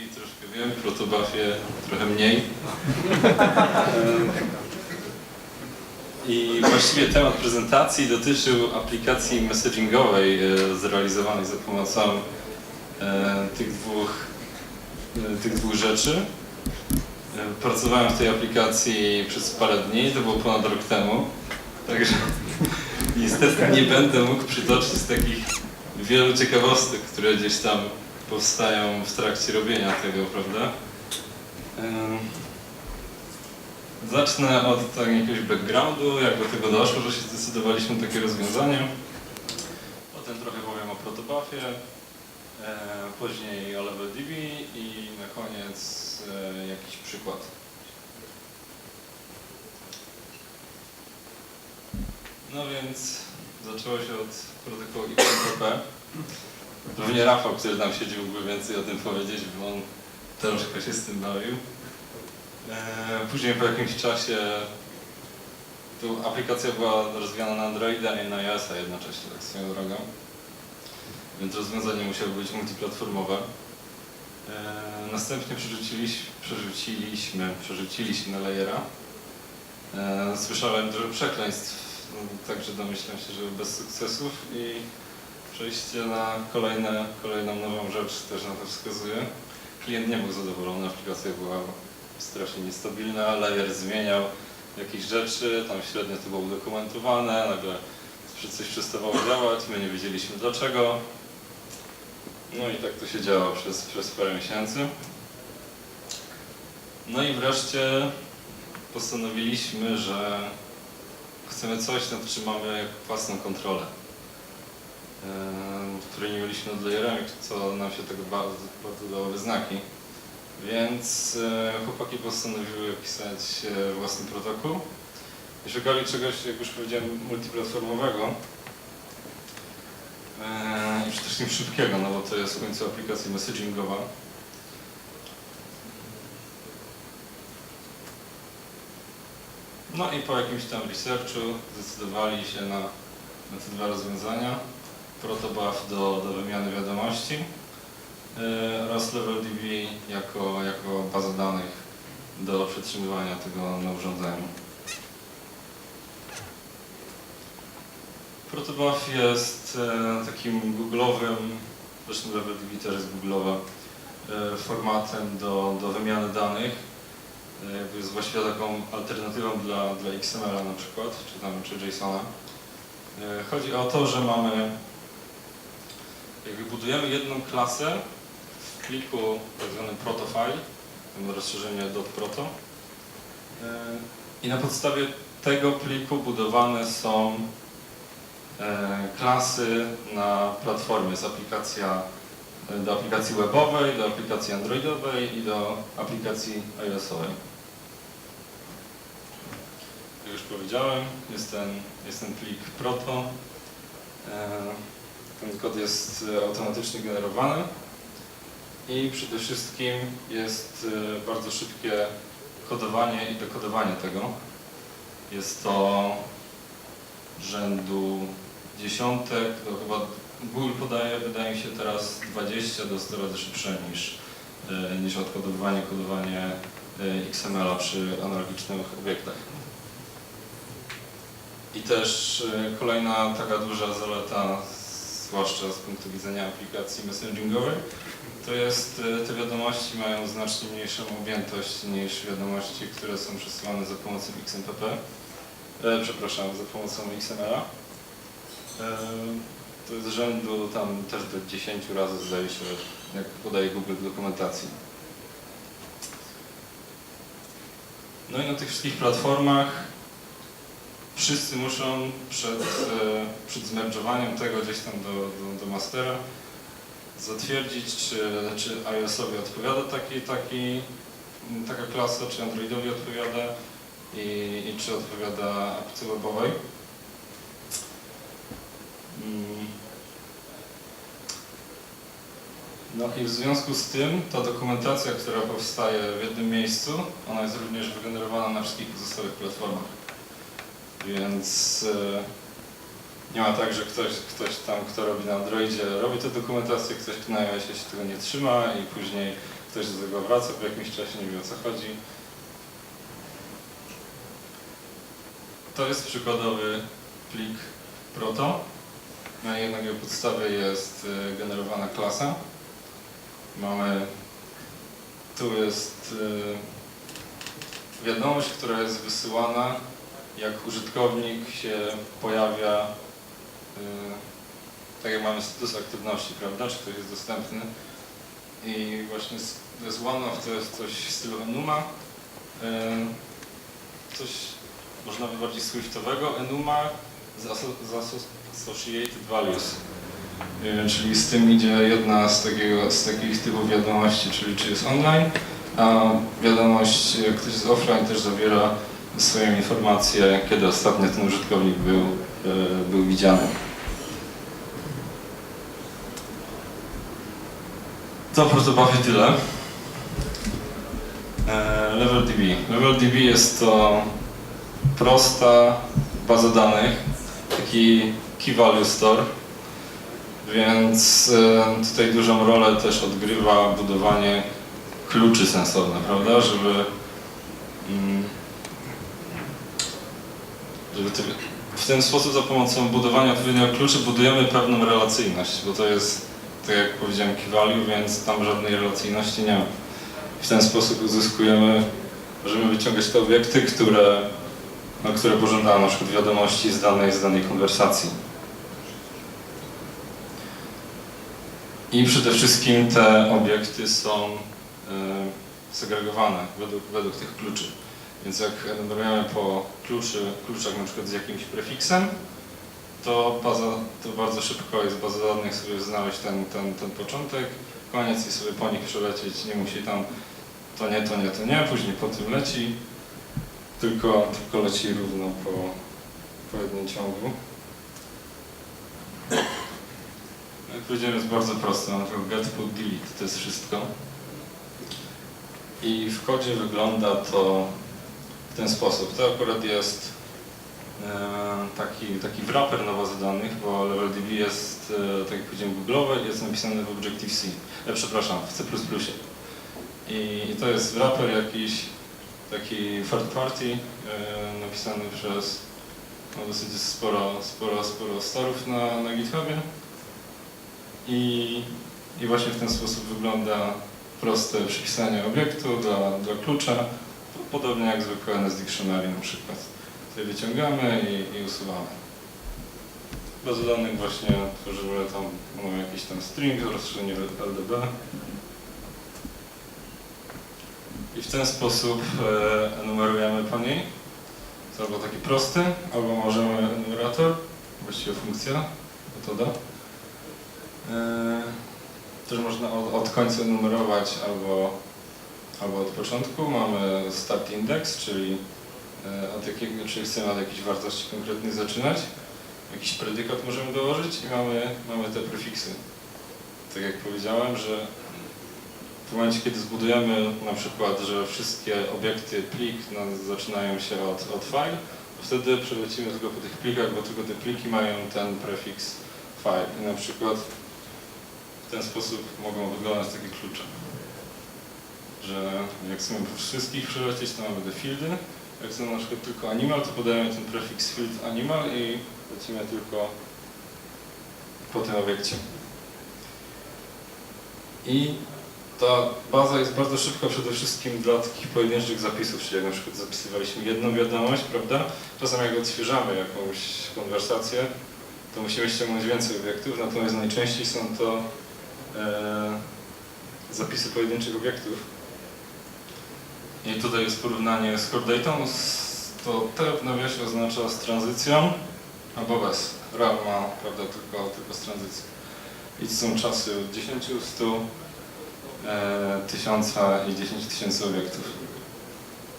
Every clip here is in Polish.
troszkę wiem, protobafie trochę mniej. I właściwie temat prezentacji dotyczył aplikacji messagingowej e, zrealizowanej za pomocą e, tych dwóch, e, tych dwóch rzeczy. Pracowałem w tej aplikacji przez parę dni, to było ponad rok temu, także niestety nie będę mógł przytoczyć takich wielu ciekawostek, które gdzieś tam powstają w trakcie robienia tego, prawda? Zacznę od tak jakiegoś backgroundu, jak do tego doszło, że się zdecydowaliśmy na takie rozwiązanie. Potem trochę powiem o protobufie, e, później o LevelDB i na koniec e, jakiś przykład. No więc zaczęło się od protokołu XMPP. Pewnie Rafał, który tam siedzi, mógłby więcej o tym powiedzieć, bo on troszkę się z tym bawił. E, Później po jakimś czasie tu aplikacja była rozwijana na Androida i na iOS-a jednocześnie, tak swoją drogą. Więc rozwiązanie musiało być multiplatformowe. E, Następnie przerzuciliśmy, przerzuciliśmy, przerzuciliśmy na layera. E, Słyszałem dużo przekleństw, no, także domyślam się, że bez sukcesów i przejście na kolejne, kolejną nową rzecz też na to wskazuje. Klient nie był zadowolony, aplikacja była strasznie niestabilna, layer zmieniał jakieś rzeczy, tam średnio to było udokumentowane, nagle coś przestawało działać, my nie wiedzieliśmy dlaczego. No i tak to się działo przez, przez parę miesięcy. No i wreszcie postanowiliśmy, że chcemy coś, nad czym mamy własną kontrolę. Której nie mieliśmy layerami, co nam się tego bardzo, bardzo dało we znaki. Więc e, chłopaki postanowiły pisać własny protokół i szukali czegoś, jak już powiedziałem, multiplatformowego e, i przede wszystkim szybkiego, no bo to jest w końcu aplikacja messagingowa. No i po jakimś tam researchu zdecydowali się na, na te dwa rozwiązania. Protobuf do, do wymiany wiadomości e, oraz LevelDB jako, jako baza danych do przetrzymywania tego na urządzeniu. Protobuf jest e, takim googlowym, zresztą LevelDB też jest googlowe, formatem do, do wymiany danych. E, jest właściwie taką alternatywą dla, dla XML-a na przykład, czy tam czy JSON-a. Chodzi o to, że mamy jakby budujemy jedną klasę w pliku tak zwanym protofile, rozszerzenie .proto E, i na podstawie tego pliku budowane są e, klasy na platformie, jest aplikacja e, do aplikacji webowej, do aplikacji androidowej i do aplikacji iOS-owej. Jak już powiedziałem, jest ten, jest ten plik proto. Ten kod jest e, automatycznie generowany i przede wszystkim jest e, bardzo szybkie kodowanie i dekodowanie tego. Jest to rzędu dziesiątek, to chyba Google podaje, wydaje mi się teraz 20 do 100 razy szybsze niż, e, niż odkodowanie, kodowanie XML-a przy analogicznych obiektach. I też kolejna taka duża zaleta, zwłaszcza z punktu widzenia aplikacji messengingowej, to jest, e, te wiadomości mają znacznie mniejszą objętość niż wiadomości, które są przesyłane za pomocą XMPP, e, przepraszam, za pomocą XML-a. E, to jest rzędu tam też do 10 razy zdaje się, jak podaje Google w dokumentacji. No i na tych wszystkich platformach wszyscy muszą przed, e, przed zmerdżowaniem tego gdzieś tam do, do, do mastera zatwierdzić, czy, czy iOS-owi odpowiada taki, taki, taka klasa, czy Androidowi odpowiada i, i czy odpowiada apce webowej. Mm. No i w związku z tym ta dokumentacja, która powstaje w jednym miejscu, ona jest również wygenerowana na wszystkich pozostałych platformach. Więc e, nie ma tak, że ktoś, ktoś tam, kto robi na Androidzie, robi tę dokumentację, ktoś na iOSie się tego nie trzyma i później ktoś do tego wraca po jakimś czasie, nie wie o co chodzi. To jest przykładowy plik proto. Na jednej podstawie jest y, generowana klasa. Mamy, tu jest y, wiadomość, która jest wysyłana, jak użytkownik się pojawia, y, tak jak mamy status aktywności, prawda, czy ktoś jest dostępny. I właśnie to jest one-off, to jest coś w stylu enuma, y, coś można by bardziej swiftowego, enuma z aso- z associated values. Y, Czyli z tym idzie jedna z, takiego, z takich typów wiadomości, czyli czy jest online, a wiadomość, ktoś jest offline, też zawiera swoją informację, kiedy ostatnio ten użytkownik był, y, był widziany. To protobufie tyle. E, LevelDB. LevelDB jest to prosta baza danych, taki key value store, więc e, tutaj dużą rolę też odgrywa budowanie kluczy sensownych, prawda, żeby mm, żeby ty, w ten sposób za pomocą budowania odpowiedniego kluczy budujemy pewną relacyjność, bo to jest, tak jak powiedziałem, key value, więc tam żadnej relacyjności nie ma. W ten sposób uzyskujemy, możemy wyciągać te obiekty, które, no, które pożądają na przykład wiadomości z danej, z danej konwersacji. I przede wszystkim te obiekty są e, segregowane według, według tych kluczy. Więc jak enumerujemy po kluczy, kluczach na przykład z jakimś prefiksem, to, baza, to bardzo szybko jest baza danych sobie znaleźć ten, ten, ten początek, koniec i sobie po nich przelecieć. Nie musi tam to nie, to nie, to nie, później po tym leci, tylko, tylko leci równo po, po jednym ciągu. Jak powiedziałem, jest bardzo proste. Mam tylko get, put, delete, to jest wszystko. I w kodzie wygląda to ten sposób. To akurat jest e, taki, taki wrapper na bazę danych, bo LevelDB jest, e, tak jak powiedziałem, google'owe jest napisane w Objective-C, e, przepraszam, w C++. I, I to jest wrapper jakiś taki third party e, napisany przez no, dosyć sporo, sporo, sporo starów na, na GitHubie. I, I właśnie w ten sposób wygląda proste przypisanie obiektu dla, dla klucza, podobnie jak zwykłe NS Dictionary na przykład. Tutaj wyciągamy i, i usuwamy. Bazę danych właśnie tworzymy tam, mamy jakiś tam string, rozszerzenie LDB. I w ten sposób e, enumerujemy po niej. To albo taki prosty, albo możemy enumerator, właściwie funkcja, metoda. E, też można od, od końca enumerować albo, albo od początku. Mamy start index, czyli e, od jakiego, czyli chcemy od jakiejś wartości konkretnej zaczynać. Jakiś predykat możemy dołożyć i mamy, mamy te prefiksy. Tak jak powiedziałem, że w momencie, kiedy zbudujemy na przykład, że wszystkie obiekty plik no, zaczynają się od, od file, wtedy przelecimy tylko po tych plikach, bo tylko te pliki mają ten prefiks file. I na przykład w ten sposób mogą wyglądać takie klucze. Że jak chcemy wszystkich przelecieć, to mamy te fieldy. Jak chcemy na przykład tylko animal, to podajemy ten prefiks field animal i lecimy tylko po tym obiekcie. I ta baza jest bardzo szybka przede wszystkim dla takich pojedynczych zapisów, czyli jak na przykład zapisywaliśmy jedną wiadomość, prawda? Czasem jak odświeżamy jakąś konwersację, to musimy ściągnąć więcej obiektów, natomiast najczęściej są to e, zapisy pojedynczych obiektów. I tutaj jest porównanie z core to T w nawiasie oznacza z tranzycją albo bez. RAM ma prawda, tylko, tylko z tranzycją. I to są czasy od 10, 100, e, 1000 i 10 tysięcy obiektów.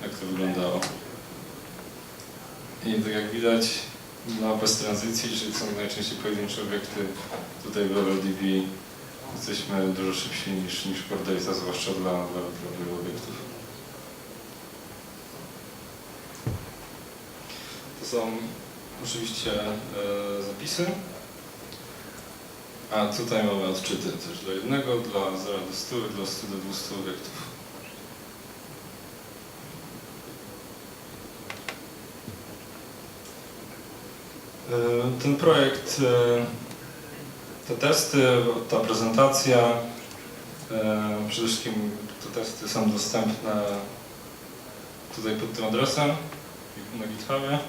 Jak to wyglądało. I tak jak widać, no bez tranzycji, czyli są najczęściej pojedyncze obiekty, tutaj w LLDB jesteśmy dużo szybsi niż, niż Core zwłaszcza dla, dla, dla obiektów. To są oczywiście e, zapisy. A tutaj mamy odczyty też dla jednego, dla 0 do 100, dla 100 do 200 obiektów. E, Ten projekt, e, te testy, ta prezentacja, przede wszystkim te testy są dostępne tutaj pod tym adresem na GitHubie.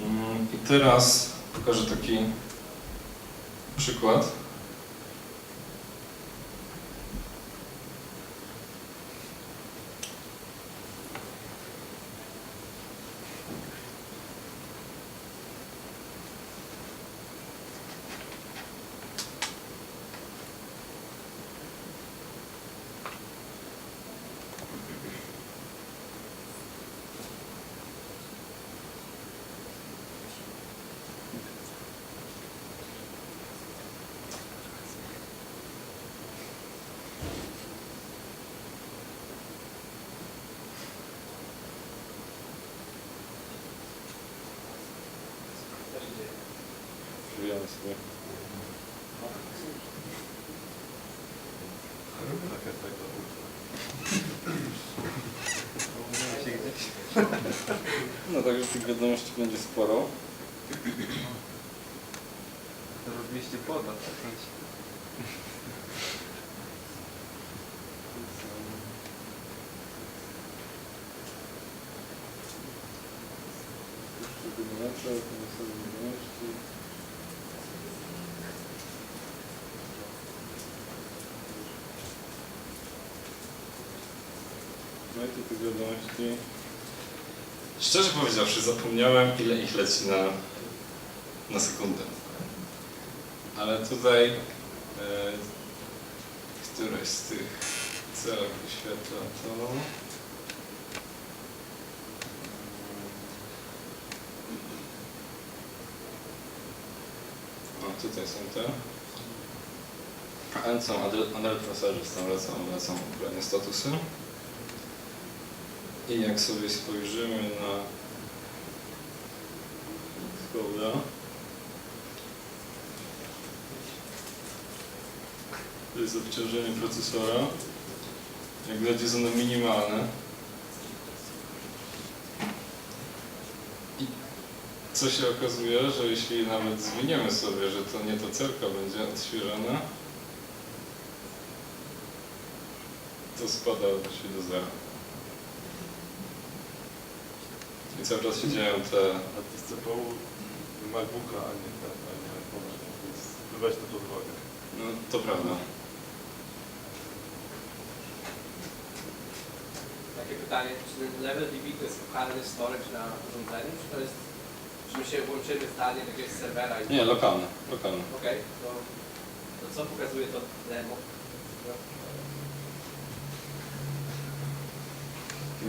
Mm, I teraz pokażę taki przykład. Przyjemy sobie. No także tych wiadomości będzie sporo. Robiliście poda, tak? No i tu tych wiadomości. Szczerze powiedziawszy, zapomniałem ile ich leci na, na sekundę. Ale tutaj e, któreś z tych celów wyświetla to. O, tutaj są te. A są Unreal Procedures, tam lecą, lecą kolejne statusy. I jak sobie spojrzymy na Xcode'a, to jest obciążenie procesora. Jak widać jest ono minimalne. I co się okazuje, że jeśli nawet zwiniemy sobie, że to nie to cerka będzie odświeżona, to spada właściwie do zera. I cały czas się dzieją te... A to jest CPU MacBooka, a nie ten, a nie iPhone'a, więc weź to pod uwagę. No to prawda. Takie pytanie, czy ten level DB to jest lokalny storage na urządzeniu, czy to jest, czy my się łączymy zdalnie do jakiegoś serwera i... Nie, lokalne, lokalne. Okej, to, to co pokazuje to demo?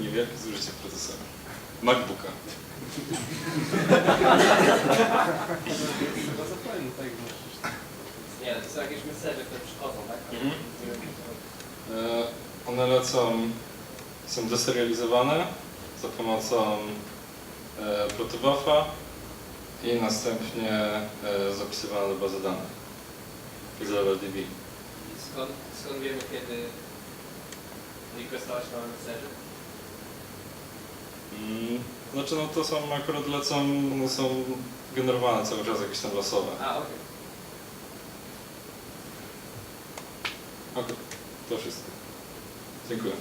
Niewielkie zużycie procesora. MacBooka. Nie, to są jakieś mesele, które przychodzą, tak? Mhm. E, One lecą, są deserializowane za pomocą e, protobuffa i następnie e, zapisywane do bazy danych. I skąd, skąd wiemy, kiedy requestować na messerze? Mm, Znaczy no to są akurat lecą, one są generowane cały czas jakieś tam losowe. A, okej. Okej, to wszystko. Dziękuję.